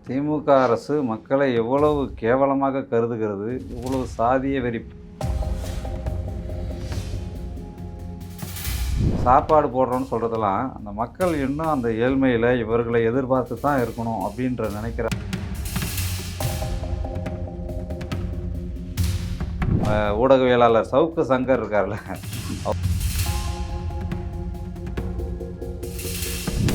திமுக அரசு மக்களை எவ்வளவு கேவலமாக கருதுகிறது எவ்வளவு சாதிய வெறி சாப்பாடு போடுறோன்னு சொல்கிறதெல்லாம் அந்த மக்கள் இன்னும் அந்த ஏழ்மையில் இவர்களை எதிர்பார்த்து தான் இருக்கணும் அப்படின்ற நினைக்கிற ஊடகவியலாளர் சவுக்கு சங்கர் இருக்கார்ல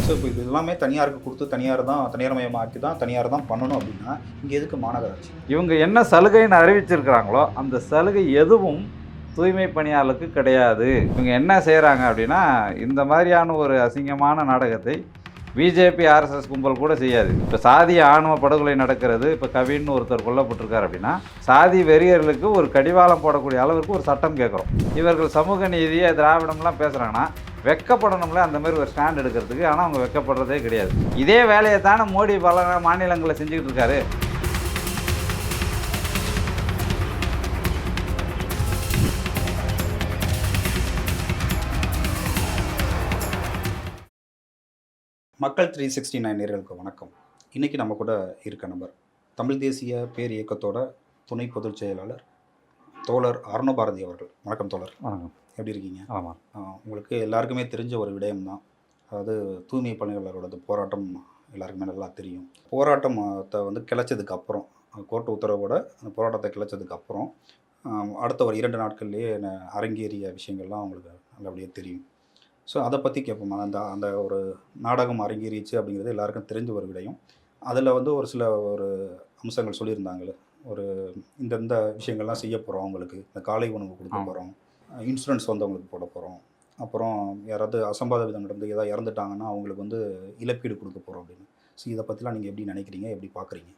ஸோ இப்போ இது எல்லாமே தனியாருக்கு கொடுத்து தனியார் தான் தனியார் மயமாக்கி தான் தனியார் தான் பண்ணணும் அப்படின்னா இங்கே எதுக்கு மாநகராட்சி? இவங்க என்ன சலுகைன்னு அறிவிச்சிருக்கிறாங்களோ அந்த சலுகை எதுவும் தூய்மை பணியாளருக்கு கிடையாது. இவங்க என்ன செய்கிறாங்க அப்படின்னா இந்த மாதிரியான ஒரு அசிங்கமான நாடகத்தை பிஜேபி ஆர்எஸ்எஸ் கும்பல் கூட செய்யாது. இப்போ சாதி ஆணவ படுகொலை நடக்கிறது இப்போ கவின்னு ஒருத்தர் கொல்லப்பட்டிருக்கார் அப்படின்னா சாதி வெறியர்களுக்கு ஒரு கடிவாளம் போடக்கூடிய அளவுக்கு ஒரு சட்டம் கேட்குறோம். இவர்கள் சமூக நீதியை திராவிடம்லாம் பேசுகிறாங்கன்னா வெக்கப்படணும்ல அந்த மாதிரி ஒரு ஸ்டாண்ட் எடுக்கிறதுக்கு. ஆனால் அவங்க வெக்கப்படுறதே கிடையாது. இதே வேலையை தானே மோடி பல மாநிலங்களில் செஞ்சுக்கிட்டு இருக்காரு. மக்கள் த்ரீ சிக்ஸ்டி நைன் நேர்களுக்கு வணக்கம். இன்னைக்கு நம்ம கூட இருக்க நபர் தமிழ் தேசிய பேர் இயக்கத்தோட துணை பொதுச் செயலாளர் தோழர் அருண பாரதி அவர்கள். வணக்கம் தோழர். வணக்கம். எப்படி இருக்கீங்க? ஆமாம் உங்களுக்கு எல்லாருக்குமே தெரிஞ்ச ஒரு விடயம் தான் அதாவது தூய்மை பணியாளரோட போராட்டம் எல்லாருக்குமே நல்லா தெரியும். போராட்டத்தை வந்து கிளச்சதுக்கு அப்புறம் கோர்ட் உத்தரவோட அந்த போராட்டத்தை கிளச்சதுக்கு அப்புறம் அடுத்த ஒரு இரண்டு நாட்கள்லேயே அரங்கேறிய விஷயங்கள்லாம் அவங்களுக்கு நல்லபடியாக தெரியும். ஸோ அதை பற்றி கேட்போம் அந்த அந்த ஒரு நாடகம் அரங்கேறிச்சு அப்படிங்கிறது எல்லாருக்கும் தெரிஞ்ச ஒரு விடயம். அதில் வந்து ஒரு சில ஒரு அம்சங்கள் சொல்லியிருந்தாங்களே. ஒரு இந்த இந்த விஷயங்கள்லாம் செய்ய போகிறோம் அவங்களுக்கு. இந்த காலை உணவு கொடுக்க. போகிறோம் இன்சூரன்ஸ் வந்து அவங்களுக்கு போட போகிறோம் அப்புறம் யாராவது அசம்பாவிதம் நடந்து ஏதாவது இறந்துட்டாங்கன்னா அவங்களுக்கு வந்து இழப்பீடு கொடுக்க போகிறோம் அப்படின்னு. ஸோ இதை பற்றிலாம் நீங்கள் எப்படி நினைக்கிறீங்க? எப்படி பார்க்குறீங்க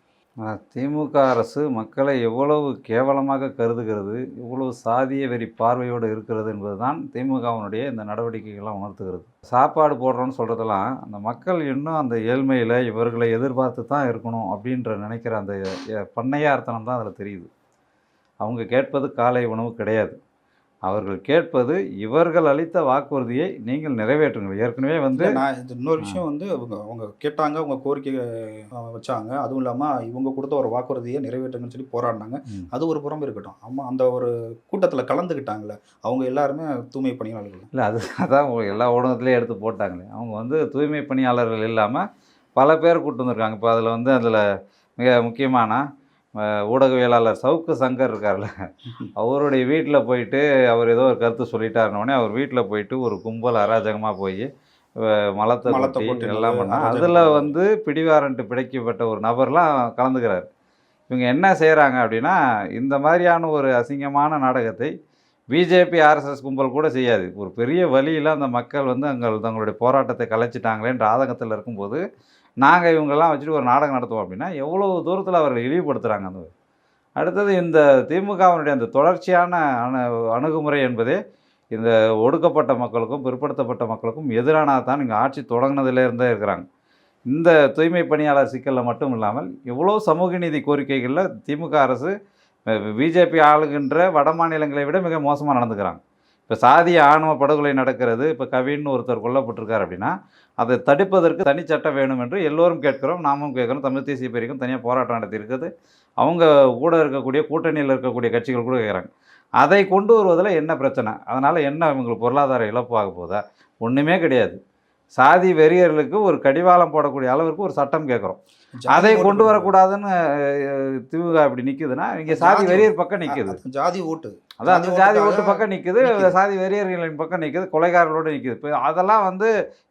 திமுக அரசு மக்களை எவ்வளவு கேவலமாக கருதுகிறது எவ்வளவு சாதிய வெறி பார்வையோடு இருக்கிறது என்பது தான் திமுகவினுடைய இந்த நடவடிக்கைகள்லாம் உணர்த்துகிறது. சாப்பாடு போடுறோன்னு சொல்கிறதெல்லாம் அந்த மக்கள் இன்னும் அந்த ஏழ்மையில் இவர்களை எதிர்பார்த்து தான் இருக்கணும் அப்படின்ற நினைக்கிற அந்த பண்ணையார்த்தனம் தான் அதில் தெரியுது. அவங்க கேட்பது காலை உணவு கிடையாது. அவர்கள் கேட்பது இவர்கள் அளித்த வாக்குறுதியை நீங்கள் நிறைவேற்றுங்கள். ஏற்கனவே வந்து நான் இது இன்னொரு விஷயம் வந்து அவங்க அவங்க கேட்டாங்க அவங்க கோரிக்கை வச்சாங்க. அதுவும் இல்லாமல் இவங்க கொடுத்த ஒரு வாக்குறுதியை நிறைவேற்றுங்கன்னு சொல்லி போராடினாங்க. அது ஒரு புறம் இருக்கட்டும். ஆமாம் அந்த ஒரு கூட்டத்தில் கலந்துக்கிட்டாங்களே அவங்க எல்லாருமே தூய்மை பணியாளர்கள். இல்லை அது அதான் எல்லா ஊடகத்துலேயும் எடுத்து போட்டாங்களே. அவங்க வந்து தூய்மை பணியாளர்கள் இல்லாமல் பல பேர் கூட்டு வந்திருக்காங்க. இப்போ அதில் வந்து அதில் மிக முக்கியமான ஊடகவியலாளர் சவுக்கு சங்கர் இருக்கார்ல அவருடைய வீட்டில் போயிட்டு அவர் ஏதோ ஒரு கருத்து சொல்லிட்டாருனோடனே அவர் வீட்டில் போயிட்டு ஒரு கும்பல் அராஜகமாக போய் மலத்தை மலத்தை எல்லாம் பண்ணா அராஜகம் அதில். வந்து பிடிவாரண்ட்டு பிடிக்கப்பட்ட ஒரு நபர்லாம் கலந்துக்கிறார் இவங்க என்ன செய்கிறாங்க அப்படின்னா இந்த மாதிரியான ஒரு அசிங்கமான நாடகத்தை பிஜேபி ஆர்எஸ்எஸ் கும்பல் கூட செய்யாது ஒரு பெரிய வழியில் அந்த மக்கள் வந்து அங்கே தங்களுடைய போராட்டத்தை கலைச்சிட்டாங்களேன்ற ஆதங்கத்தில் இருக்கும்போது நாங்கள் இவங்கெல்லாம் வச்சுட்டு ஒரு நாடகம் நடத்துவோம் அப்படின்னா எவ்வளோ தூரத்தில் அவர்களை இழிவுபடுத்துகிறாங்க அந்த அடுத்தது இந்த திமுகவினுடைய அந்த தொடர்ச்சியான அணு அணுகுமுறை என்பதே இந்த ஒடுக்கப்பட்ட மக்களுக்கும் பிற்படுத்தப்பட்ட மக்களுக்கும் எதிரானது தான். இங்கே ஆட்சி தொடங்கினதுலேருந்தே இருக்கிறாங்க. இந்த தூய்மை பணியாளர் சிக்கலில் மட்டும் இல்லாமல் எவ்வளோ சமூக நீதி கோரிக்கைகளில் திமுக அரசு பிஜேபி ஆளுகின்ற வட மாநிலங்களை விட மிக மோசமாக நடந்துக்கிறாங்க. இப்போ சாதிய ஆணவ படுகொலை நடக்கிறது இப்போ கவின்னு ஒருத்தர் கொல்லப்பட்டிருக்கார் அப்படின்னா அதை தடுப்பதற்கு தனி சட்டம் வேணும் என்று எல்லோரும் கேட்கிறோம். நாமும் கேட்குறோம். தமிழ் தேசிய பேருக்கும் தனியாக போராட்டம் நடத்தி இருக்குது. அவங்க கூட இருக்கக்கூடிய கூட்டணியில் இருக்கக்கூடிய கட்சிகள் கூட கேட்குறாங்க. அதை கொண்டு வருவதில் என்ன பிரச்சனை? அதனால் என்ன இவங்களுக்கு பொருளாதார இழப்பு ஆக போதா? ஒன்றுமே கிடையாது. சாதி வெறியர்களுக்கு ஒரு கடிவாளம் போடக்கூடிய அளவிற்கு ஒரு சட்டம் கேட்குறோம். அதை கொண்டு வரக்கூடாதுன்னு திமுக இப்படி நிற்குதுன்னா இங்கே சாதி வெறியர் பக்கம் நிற்குது ஜாதி ஓட்டு. அதான் அந்த ஜாதி ஓட்டு பக்கம் நிற்குது. சாதி வெறியர்களின் பக்கம் நிற்குது கொலைகாரர்களோடு நிற்குது இப்போ அதெல்லாம் வந்து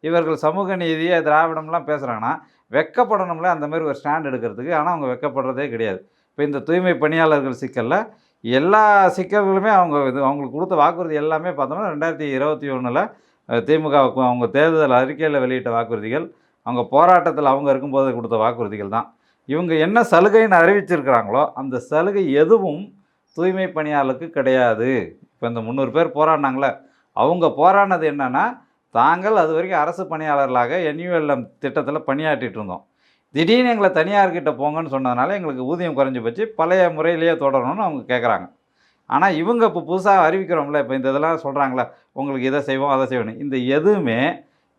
இவர்கள் சமூக நீதியை திராவிடம்லாம் பேசுகிறாங்கன்னா வெக்கப்படணும்ல அந்த மாதிரி ஒரு ஸ்டாண்ட் எடுக்கிறதுக்கு. ஆனால் அவங்க வெக்கப்படுறதே கிடையாது. இப்போ இந்த தூய்மை பணியாளர்கள் சிக்கலில் எல்லா சிக்கல்களுமே அவங்க இது அவங்களுக்கு கொடுத்த வாக்குறுதி எல்லாமே பார்த்தோம்னா ரெண்டாயிரத்தி இருபத்தி ஒன்றில் திமுக வுக்கு அவங்க தேர்தல் அறிக்கையில் வெளியிட்ட வாக்குறுதிகள் அவங்க போராட்டத்தில் அவங்க இருக்கும்போது கொடுத்த வாக்குறுதிகள் தான். இவங்க என்ன சலுகைன்னு அறிவிச்சிருக்கிறாங்களோ அந்த சலுகை எதுவும் தூய்மை பணியாளருக்கு கிடையாது. இப்போ இந்த முந்நூறு பேர் போராடினாங்களே அவங்க போராடினது என்னென்னா தாங்கள் அது வரைக்கும் அரசு பணியாளர்களாக என்யூஎல்எம் திட்டத்தில் பணியாற்றிட்டு இருந்தோம். திடீர்னு எங்களை தனியார்கிட்ட போங்கன்னு சொன்னதுனால எங்களுக்கு ஊதியம் குறைஞ்சி போச்சு. பழைய முறையிலேயே தொடரணும்னு அவங்க கேட்குறாங்க ஆனால் இவங்க இப்போ புதுசாக அறிவிக்கிறோம்ல இப்போ இந்த இதெல்லாம் சொல்கிறாங்களே உங்களுக்கு இதை செய்வோம் அதை செய்வோம் இந்த எதுவுமே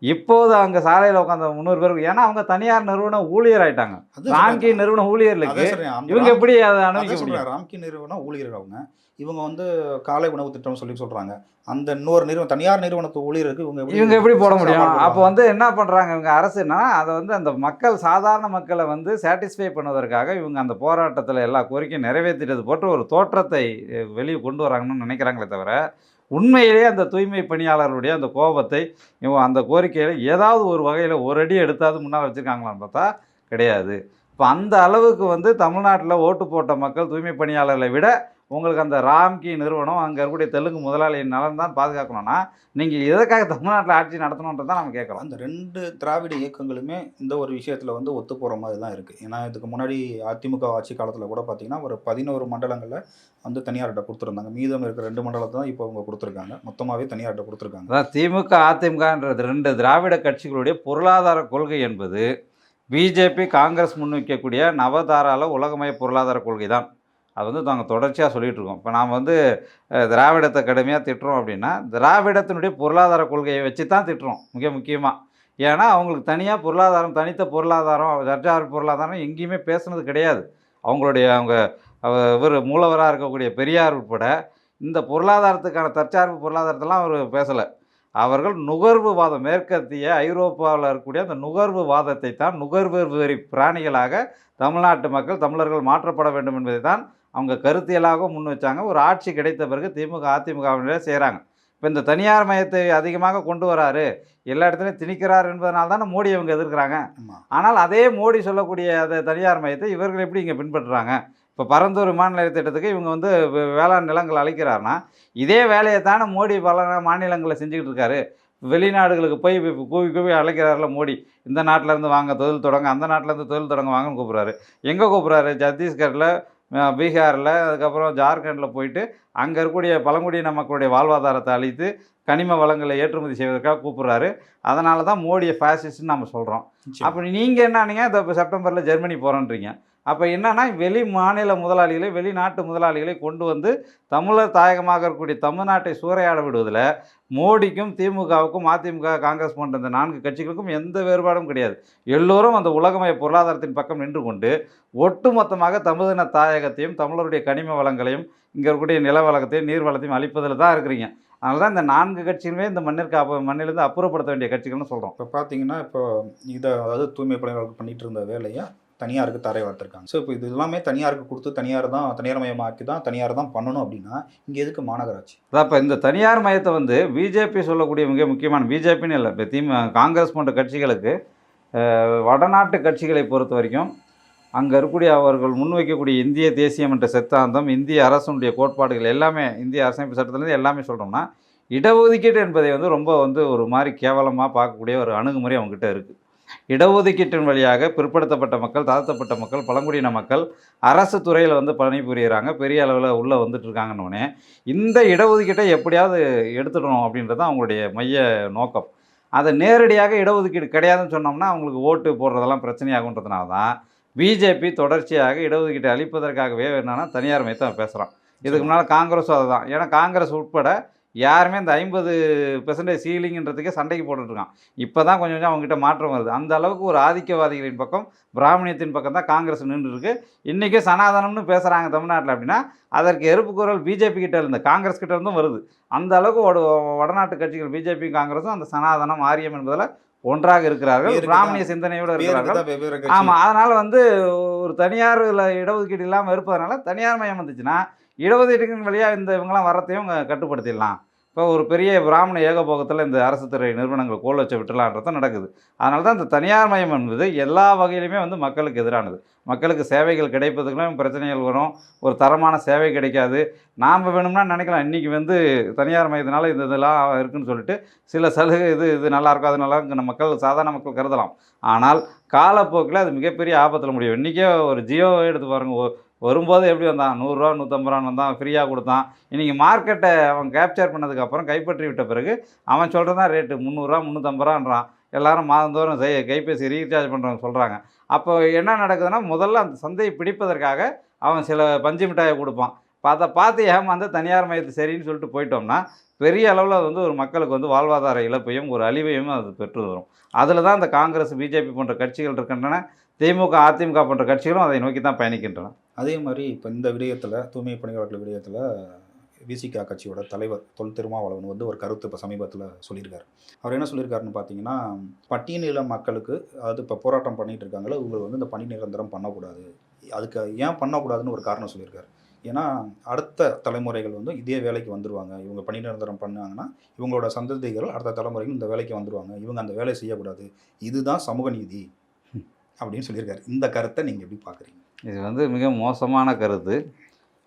இப்போது அங்கே சாலையில் உட்காந்த முந்நூறு பேருக்கு ஏன்னா அவங்க தனியார் நிறுவன ஊழியர் ஆயிட்டாங்க ராம்கி. நிறுவன ஊழியர்களுக்கு இவங்க எப்படி அதை அனுமதிக்க முடியும். ராம்கி நிறுவனம் ஊழியர்கள் அவங்க இவங்க வந்து காலை உணவு திட்டம் சொல்லி சொல்றாங்க அந்த இன்னொரு நிறுவனம் தனியார் நிறுவனத்து ஊழியருக்கு இவங்க இவங்க எப்படி போட முடியும் அப்போ? வந்து என்ன பண்ணுறாங்க இவங்க அரசுனா அதை வந்து அந்த மக்கள் சாதாரண மக்களை வந்து சாட்டிஸ்ஃபை பண்ணுவதற்காக இவங்க அந்த போராட்டத்தில் எல்லா கோரிக்கையும் நிறைவேற்றிட்டது போன்ற ஒரு தோற்றத்தை வெளியே கொண்டு வராங்கன்னு நினைக்கிறாங்களே தவிர உண்மையிலேயே அந்த தூய்மை பணியாளர்களுடைய அந்த கோபத்தை இவங்க அந்த கோரிக்கையில் ஏதாவது ஒரு வகையில் ஒரு அடி எடுத்தாவது முன்னால் வச்சுருக்காங்களான்னு பார்த்தா கிடையாது. இப்போ அந்த அளவுக்கு வந்து தமிழ்நாட்டில் ஓட்டு போட்ட மக்கள் தூய்மை பணியாளர்களை விட உங்களுக்கு அந்த ராம்கி நிறுவனம் அங்கே இருக்கக்கூடிய தெலுங்கு முதலாளியின் நலன் தான் பாதுகாக்கணும்னா நீங்கள் எதற்காக தமிழ்நாட்டில் ஆட்சி நடத்தணுன்றது தான் நம்ம கேட்குறோம் அந்த ரெண்டு திராவிட இயக்கங்களுமே இந்த ஒரு விஷயத்துல வந்து ஒத்து போற மாதிரி தான் இருக்கு. ஏன்னா இதுக்கு முன்னாடி அதிமுக ஆட்சி காலத்துல கூட பாத்தீங்கன்னா ஒரு பதினோரு மண்டலங்கள்ல வந்து தனியார்கிட்ட கொடுத்துருந்தாங்க. மீதம் இருக்கிற ரெண்டு மண்டலத்தை தான் இப்போ அவங்க கொடுத்துருக்காங்க. மொத்தமாவே தனியார்கிட்ட கொடுத்துருக்காங்க. அதான் திமுக அதிமுகன்றது ரெண்டு திராவிட கட்சிகளுடைய பொருளாதார கொள்கை என்பது பிஜேபி காங்கிரஸ் முன்வைக்கக்கூடிய நவதாரால உலகமய பொருளாதார கொள்கை தான் அது வந்து நாங்கள் தொடர்ச்சியாக சொல்லிகிட்ருக்கோம் இப்போ நாம் வந்து திராவிடத்தை கடுமையாக திட்டுறோம் அப்படின்னா திராவிடத்தினுடைய பொருளாதார கொள்கையை வச்சு தான் திட்டுறோம் மிக முக்கியமாக ஏன்னா அவங்களுக்கு தனியாக பொருளாதாரம் தனித்த பொருளாதாரம் தற்சார்பு பொருளாதாரம் எங்கேயுமே பேசுனது கிடையாது. அவங்களுடைய அவங்க இவர் மூலவராக இருக்கக்கூடிய பெரியார் உட்பட இந்த பொருளாதாரத்துக்கான தற்சார்பு பொருளாதாரத்தெல்லாம் அவர் பேசலை. அவர்கள் நுகர்வுவாதம் மேற்கத்திய ஐரோப்பாவில் இருக்கக்கூடிய அந்த நுகர்வு வாதத்தை தான் நுகர்வு வெறி பிராணிகளாக தமிழ்நாட்டு மக்கள் தமிழர்கள் மாற்றப்பட வேண்டும் என்பதை தான் அவங்க கருத்தியலாக முன் வச்சாங்க. ஒரு ஆட்சி கிடைத்த பிறகு திமுக அதிமுகவினரே செய்கிறாங்க இப்போ இந்த தனியார் மயத்தை அதிகமாக கொண்டு வராரு. எல்லா இடத்துலையும் திணிக்கிறார் என்பதனால தானே மோடி அவங்க எதிர்க்கிறாங்க. ஆனால் அதே மோடி சொல்லக்கூடிய அந்த தனியார் மையத்தை இவர்கள் எப்படி இங்கே பின்பற்றுறாங்க? இப்போ பரந்தூர் விமான நிலைய திட்டத்துக்கு இவங்க வந்து வேளாண் நிலங்கள் அளிக்கிறாருன்னா இதே வேலையை தானே மோடி பல மாநிலங்களில் செஞ்சுக்கிட்டு இருக்காரு. வெளிநாடுகளுக்கு போய் கூவி கூவி அழைக்கிறாருல மோடி. இந்த நாட்டுல இருந்து வாங்க தொழில் தொடங்க அந்த நாட்டுல இருந்து தொழில் தொடங்க வாங்கன்னு கூப்பிட்றாரு. எங்கே கூப்பிட்றாரு? சத்தீஸ்கரில் பீகாரில் அதுக்கப்புறம் ஜார்க்கண்டில் போயிட்டு அங்கே இருக்கக்கூடிய பழங்குடியின மக்களுடைய வாழ்வாதாரத்தை அழித்து கனிம வளங்களை ஏற்றுமதி செய்வதற்காக கூப்பிட்றாரு. அதனால தான் மோடியை ஃபேசிஸ்ட்னு நம்ம சொல்கிறோம். அப்போ நீங்கள் என்னன்னீங்க இந்த செப்டம்பரில் ஜெர்மனி போகிறோன்றீங்க அப்போ என்னென்னா வெளி மாநில முதலாளிகளை வெளிநாட்டு முதலாளிகளை கொண்டு வந்து தமிழர் தாயகமாக இருக்கக்கூடிய தமிழ்நாட்டை சூறையாட விடுவதில் மோடிக்கும் திமுகவுக்கும் அதிமுக காங்கிரஸ் போன்ற இந்த நான்கு கட்சிகளுக்கும் எந்த வேறுபாடும் கிடையாது. எல்லோரும் அந்த உலகமய பொருளாதாரத்தின் பக்கம் நின்று கொண்டு ஒட்டுமொத்தமாக தமிழின தாயகத்தையும் தமிழருடைய கனிம வளங்களையும் இங்கே இருக்கக்கூடிய நில வளத்தையும் நீர் வளத்தையும் அழிப்பதில் தான் இருக்கிறீங்க. அதனால தான் இந்த நான்கு கட்சிகளுமே இந்த மண்ணிற்கு அப்போ மண்ணிலிருந்து அப்புறப்படுத்த வேண்டிய கட்சிகள்னு சொல்கிறோம் இப்போ பார்த்தீங்கன்னா இப்போ இதை அதாவது தூய்மை பணியாளர்கள் பண்ணிகிட்டு இருந்த வேலையை தனியாருக்கு தரை வளர்த்துருக்காங்க. ஸோ இப்போ இது எல்லாமே தனியாருக்கு கொடுத்து தனியார் தான் தனியார் மயமாக்கி தான் தனியார் தான் பண்ணணும் அப்படின்னா இங்கே எதுக்கு மாநகராட்சி? அதான் இப்போ இந்த தனியார் மையத்தை வந்து பிஜேபி சொல்லக்கூடிய மிக முக்கியமான பிஜேபின்னு இல்லை இப்போ திமு காங்கிரஸ் போன்ற கட்சிகளுக்கு வடநாட்டு கட்சிகளை பொறுத்த வரைக்கும் அங்கே இருக்கக்கூடிய அவர்கள் முன்வைக்கக்கூடிய இந்திய தேசியம் என்ற சித்தாந்தம் இந்திய அரசனுடைய கோட்பாடுகள் எல்லாமே இந்திய அரசமைப்பு சட்டத்திலேருந்து எல்லாமே சொல்கிறோம்னா இடஒதுக்கீடு என்பதை வந்து ரொம்ப வந்து ஒரு மாதிரி கேவலமாக பார்க்கக்கூடிய ஒரு அணுகுமுறை அவங்ககிட்ட இருக்குது இடஒதுக்கீட்டின் வழியாக பிற்படுத்தப்பட்ட மக்கள் தாழ்த்தப்பட்ட மக்கள் பழங்குடியின மக்கள் அரசு துறையில் வந்து பணிபுரியிறாங்க பெரிய அளவில் உள்ளே வந்துட்டு இருக்காங்கன்னொடனே இந்த இடஒதுக்கீட்டை எப்படியாவது எடுத்துடணும் அப்படின்றது அவங்களுடைய மைய நோக்கம். அதை நேரடியாக இடஒதுக்கீடு கிடையாதுன்னு சொன்னோம்னா அவங்களுக்கு ஓட்டு போடுறதெல்லாம் பிரச்சனையாகுன்றதுனால தான் பிஜேபி தொடர்ச்சியாக இடஒதுக்கீட்டை அளிப்பதற்காகவே என்னென்னா தனியார் மையத்தை பேசுகிறோம் இதுக்கு முன்னால் காங்கிரஸும் அதுதான். ஏன்னா காங்கிரஸ் உட்பட யாருமே இந்த ஐம்பது பெர்சன்டேஜ் சீலிங்ன்றதுக்கே சண்டைக்கு போட்டுட்ருக்கான். இப்போ தான் கொஞ்சம் கொஞ்சம் அவங்ககிட்ட மாற்றம் வருது. அந்த அளவுக்கு ஒரு ஆதிக்கவாதிகளின் பக்கம் பிராமணியத்தின் பக்கம் தான் காங்கிரஸ் நின்றுருக்கு. இன்றைக்கி இன்றைக்கே சனாதனம்னு பேசுகிறாங்க தமிழ்நாட்டில் அப்படின்னா அதற்கு எருப்பு குரல் பிஜேபி கிட்ட இருந்த காங்கிரஸ் கிட்ட இருந்தும் வருது. அந்த அளவுக்கு வட வடநாட்டு கட்சிகள் பிஜேபி காங்கிரஸும் அந்த சனாதனம் ஆரியம் என்பதில் ஒன்றாக இருக்கிறார்கள் பிராமணிய சிந்தனையோடு இருக்கிறார்கள். ஆமாம் அதனால் வந்து ஒரு தனியாரில் இடஒதுக்கீடு இல்லாமல் இருப்பதனால தனியார் மயம் வந்துச்சுன்னா இடஒதுக்கீட்டின் வழியாக இந்த இவங்கெல்லாம் வரத்தையும் கட்டுப்படுத்திடலாம். இப்போ ஒரு பெரிய பிராமண ஏகபோகத்தில் இந்த அரசு துறை நிறுவனங்கள் கோல் வச்ச விட்டுலான்றது நடக்குது. அதனால தான் இந்த தனியார் மயம் என்பது எல்லா வகையிலுமே வந்து மக்களுக்கு எதிரானது. மக்களுக்கு சேவைகள் கிடைப்பதுக்குலாம் பிரச்சனைகள் வரும். ஒரு தரமான சேவை கிடைக்காது. நாம் வேணும்னா நினைக்கலாம். இன்றைக்கி வந்து தனியார் மையத்தினால இந்த இதெல்லாம் இருக்குன்னு சொல்லிட்டு சில சலுகை இது இது நல்லா இருக்கும் அது நல்லா இருக்கு மக்கள் சாதாரண மக்கள் கருதலாம். ஆனால் காலப்போக்கில் அது மிகப்பெரிய ஆபத்தில் முடியும். இன்றைக்கே ஒரு ஜியோ எடுத்து பாருங்கள் வரும்போது எப்படி வந்தான்? நூறுரூவா நூற்றம்பது ரூபான்னு வந்தான். ஃப்ரீயாக கொடுத்தான். இன்றைக்கி மார்க்கெட்டை அவன் கேப்சர் பண்ணதுக்கப்புறம் கைப்பற்றி விட்ட பிறகு அவன் சொல்கிறதான் ரேட்டு முந்நூறுரூவா முந்நூற்றம்பது ரூபான்றான் எல்லாரும் மாதந்தோறும் செய் கைபேசி ரீசார்ஜ் பண்ணுறவங்க சொல்கிறாங்க அப்போ என்ன நடக்குதுன்னா முதல்ல அந்த சந்தையை பிடிப்பதற்காக அவன் சில பஞ்சு மிட்டாயை கொடுப்பான். அதை பார்த்து ஏமாந்து தனியார் மையத்து சரின்னு சொல்லிட்டு போயிட்டோம்னா பெரிய அளவில் வந்து ஒரு மக்களுக்கு வந்து வாழ்வாதார இழப்பையும் ஒரு அழிவையும் அது பெற்று வரும். அதில் தான் இந்த காங்கிரஸ் பிஜேபி போன்ற கட்சிகள் இருக்கின்றன. திமுக அதிமுக போன்ற கட்சிகளும் அதை நோக்கி தான் பயணிக்கின்றன. அதே மாதிரி இப்போ இந்த விடயத்தில் தூய்மை பணியாளர்கள் விடயத்தில் விசிகா கட்சியோட தலைவர் தொல் திருமாவளவன் வந்து ஒரு கருத்து இப்போ சமீபத்தில் சொல்லியிருக்காரு. அவர் என்ன சொல்லியிருக்காருன்னு பார்த்தீங்கன்னா பட்டியலின மக்களுக்கு அதாவது இப்போ போராட்டம் பண்ணிகிட்டு இருக்காங்களோ இவங்க வந்து இந்த பணி நிரந்தரம் பண்ணக்கூடாது. அதுக்கு ஏன் பண்ணக்கூடாதுன்னு ஒரு காரணம் சொல்லியிருக்காரு. ஏன்னா அடுத்த தலைமுறைகள் வந்து இதே வேலைக்கு வந்துடுவாங்க இவங்க பணி நிரந்தரம் பண்ணாங்கன்னா இவங்களோட சந்ததிகள் அடுத்த தலைமுறைகள் இந்த வேலைக்கு வந்துடுவாங்க இவங்க அந்த வேலையை செய்யக்கூடாது. இதுதான் சமூக நீதி. அப்படின்னு சொல்லியிருக்காரு. இந்த கருத்தை நீங்கள் எப்படி பார்க்குறீங்க இது வந்து மிக மோசமான கருத்து.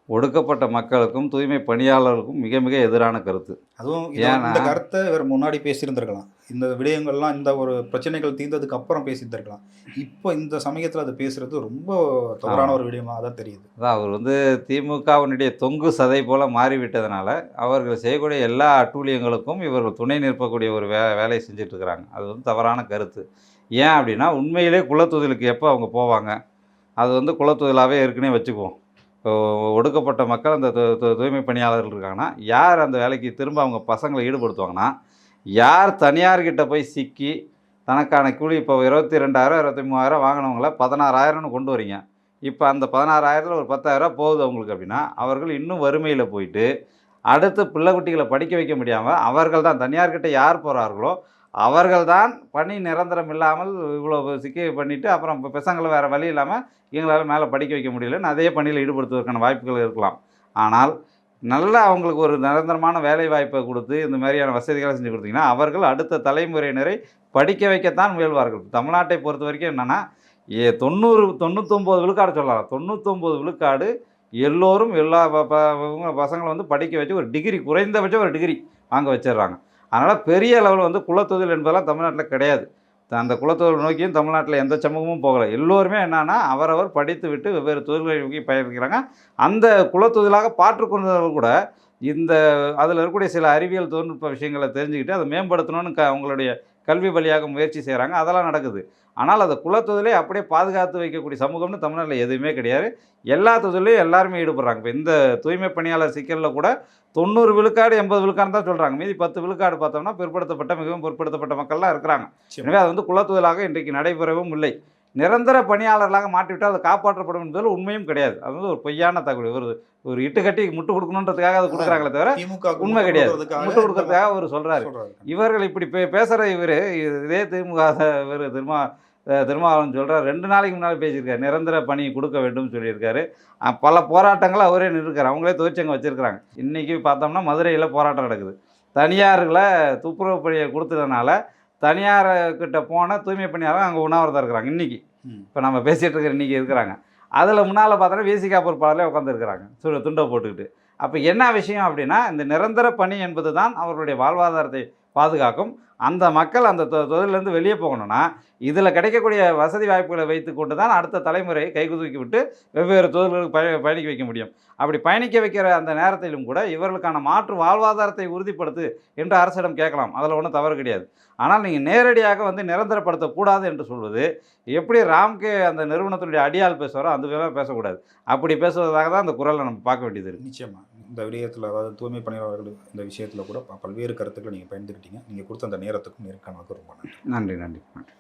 ஒடுக்கப்பட்ட மக்களுக்கும் தூய்மை பணியாளர்களுக்கும் மிக மிக எதிரான கருத்து. அதுவும் இந்த கருத்தை வேற முன்னாடி பேசியிருந்திருக்கலாம். இந்த விடயங்கள்லாம் இந்த ஒரு பிரச்சனைகள் தீர்ந்ததுக்கு அப்புறம் பேசியிருந்திருக்கலாம். இப்போ இந்த சமயத்தில் அது பேசுறது ரொம்ப தவறான ஒரு விடயமா தான் தெரியுது. அதான் அவர் வந்து திமுகவினுடைய தொங்கு சதை போல மாறிவிட்டதுனால அவர்கள் செய்யக்கூடிய எல்லா அட்டூழியங்களுக்கும் இவர்கள் துணை நிற்பக்கூடிய ஒரு வே வேலையை செஞ்சுட்டு இருக்கிறாங்க அது வந்து தவறான கருத்து. ஏன் அப்படின்னா உண்மையிலே குலத்தொழிலுக்கு எப்போ அவங்க போவாங்க? அது வந்து குலத்தொழிலாகவே ஏற்கனவே வச்சுக்குவோம். இப்போ ஒடுக்கப்பட்ட மக்கள் அந்த தூய்மை பணியாளர்கள் இருக்காங்கன்னா யார் அந்த வேலைக்கு திரும்ப அவங்க பசங்களை ஈடுபடுத்துவாங்கன்னா யார் தனியார்கிட்ட போய் சிக்கி தனக்கான கூலி இப்போ இருபத்தி ரெண்டாயிரம் இருபத்தி மூவாயிரம் வாங்கினவங்கள பதினாறாயிரம்னு கொண்டு வரீங்க. இப்போ அந்த பதினாறாயிரத்தில் ஒரு பத்தாயிரம் போகுது அவங்களுக்கு அப்படின்னா அவர்கள் இன்னும் வறுமையில் போயிட்டு அடுத்து பிள்ளை குட்டிகளை படிக்க வைக்க முடியாமல் அவர்கள் தான் தனியார்கிட்ட யார் போகிறார்களோ அவர்கள் தான் பணி நிரந்தரம் இல்லாமல் இவ்வளோ சிக்கி பண்ணிவிட்டு அப்புறம் இப்போ பசங்களை வேறு வழி இல்லாமல் எங்களால் மேலே படிக்க வைக்க முடியலன்னு அதே பணியில் ஈடுபடுத்துவதற்கான வாய்ப்புகள் இருக்கலாம். ஆனால் நல்லா அவங்களுக்கு ஒரு நிரந்தரமான வேலை வாய்ப்பை கொடுத்து இந்த மாதிரியான வசதிகளை செஞ்சு கொடுத்தீங்கன்னா அவர்கள் அடுத்த தலைமுறையினரை படிக்க வைக்கத்தான் முயல்வார்கள். தமிழ்நாட்டை பொறுத்த வரைக்கும் என்னென்னா ஏ தொண்ணூறு தொண்ணூத்தொம்பது விழுக்காடு சொல்லலாம். தொண்ணூத்தொம்பது விழுக்காடு எல்லோரும் எல்லா ப- பசங்களை வந்து படிக்க வச்சு ஒரு டிகிரி குறைந்தபட்சம் ஒரு டிகிரி வாங்க வச்சிடுறாங்க. அதனால் பெரிய அளவில் வந்து குலத்தொழில் என்பதெல்லாம் தமிழ்நாட்டில் கிடையாது. அந்த குலத்தொழில் நோக்கியும் தமிழ்நாட்டில் எந்த சமூகமும் போகலை. எல்லோருமே என்னென்னா அவரவர் படித்து விட்டு வெவ்வேறு தொழில்களை நோக்கி பயணிக்கிறாங்க. அந்த குலத்தொழிலாக பாற்றுக்கொண்டவர்கள் கூட இந்த அதில் இருக்கக்கூடிய சில அறிவியல் தொழில்நுட்ப விஷயங்களை தெரிஞ்சுக்கிட்டு அதை மேம்படுத்தணும்னு க அவங்களுடைய கல்வி வழியாக முயற்சி செய்கிறாங்க அதெல்லாம் நடக்குது. ஆனால் அந்த குலத்தொழிலை அப்படியே பாதுகாத்து வைக்கக்கூடிய சமூகம்னு தமிழ்நாட்டில் எதுவுமே கிடையாது. எல்லா தொழிலையும் எல்லாருமே ஈடுபடுறாங்க. இப்போ இந்த தூய்மை பணியாளர் சிக்கலில் கூட தொண்ணூறு விழுக்காடு எண்பது விழுக்காடு தான் சொல்கிறாங்க மீதி பத்து விழுக்காடு பார்த்தோம்னா பிற்படுத்தப்பட்ட மிகவும் பிற்படுத்தப்பட்ட மக்கள்லாம் இருக்கிறாங்க. எனவே அது வந்து குலத்தொழிலாக இன்றைக்கு நடைபெறவும் இல்லை. நிரந்தர பணியாளர்களாக மாற்றிவிட்டால் அது காப்பாற்றப்படும் என்பதில் உண்மையும் கிடையாது. அது வந்து ஒரு பொய்யான தகவல். ஒரு ஒரு இட்டு கட்டி முட்டு கொடுக்கணுன்றதுக்காக அது கொடுக்குறாங்களே தவிர உண்மை கிடையாது. முட்டு கொடுக்கறதுக்காக அவர் சொல்கிறாரு சொல்றாரு. இவர்கள் இப்படி பே பேசுகிற இவர் இதே திமுக இவர் திருமா திருமாவளவன் சொல்கிறார் ரெண்டு நாளைக்கு முன்னாடி பேசியிருக்காரு. நிரந்தர பணி கொடுக்க வேண்டும் சொல்லியிருக்காரு. பல போராட்டங்களை அவரே நிறுக்கிறார் அவங்களே தொழிற்சங்கம் வச்சுருக்கிறாங்க. இன்றைக்கி பார்த்தோம்னா மதுரையில் போராட்டம் நடக்குது. தனியார்களை துப்புரவு பணியை கொடுத்ததுனால தனியார் கிட்ட போன தூய்மை பணியாளர் அங்கே உண்ணாவிரதம் இருக்கிறாங்க இன்றைக்கி. இப்போ நம்ம பேசிகிட்டு இருக்கிற இன்றைக்கி இருக்கிறாங்க. அதில் முன்னால் பார்த்தோன்னா விசிகா பொறுப்பாளர்களே உட்காந்துருக்கிறாங்க சு துண்டை போட்டுக்கிட்டு. அப்போ என்ன விஷயம் அப்படின்னா இந்த நிரந்தர பணி என்பது தான் அவர்களுடைய வாழ்வாதாரத்தை பாதுகாக்கும். அந்த மக்கள் அந்த தொ- வெளியே போகணும்னா இதில் கிடைக்கக்கூடிய வசதி வாய்ப்புகளை வைத்து கொண்டு தான் அடுத்த தலைமுறையை கைகுதுக்கி விட்டு வெவ்வேறு தொழில்களுக்கு பய பயணிக்க வைக்க முடியும். அப்படி பயணிக்க வைக்கிற அந்த நேரத்திலும் கூட இவர்களுக்கான மாற்று வாழ்வாதாரத்தை உறுதிப்படுத்து என்று அரசிடம் கேட்கலாம். அதில் ஒன்றும் தவறு கிடையாது. ஆனால் நீங்கள் நேரடியாக வந்து நிரந்தரப்படுத்தக்கூடாது என்று சொல்வது எப்படி ராம்கே அந்த நிறுவனத்தினுடைய அடியால் பேசுவாரோ அந்த வேலை பேசக்கூடாது. அப்படி பேசுவதாக தான் அந்த குரலை நம்ம பார்க்க வேண்டியது நிச்சயமாக இந்த விடயத்தில் அதாவது தூய்மை பணியாளர்கள் இந்த விஷயத்தில் கூட ப- பல்வேறு கருத்துக்களை நீங்கள் பயந்துக்கிட்டீங்க. நீங்கள் கொடுத்த அந்த நேரத்துக்கும் நேர்காணலுக்கும் ரொம்ப நன்றி நன்றி. நன்றி.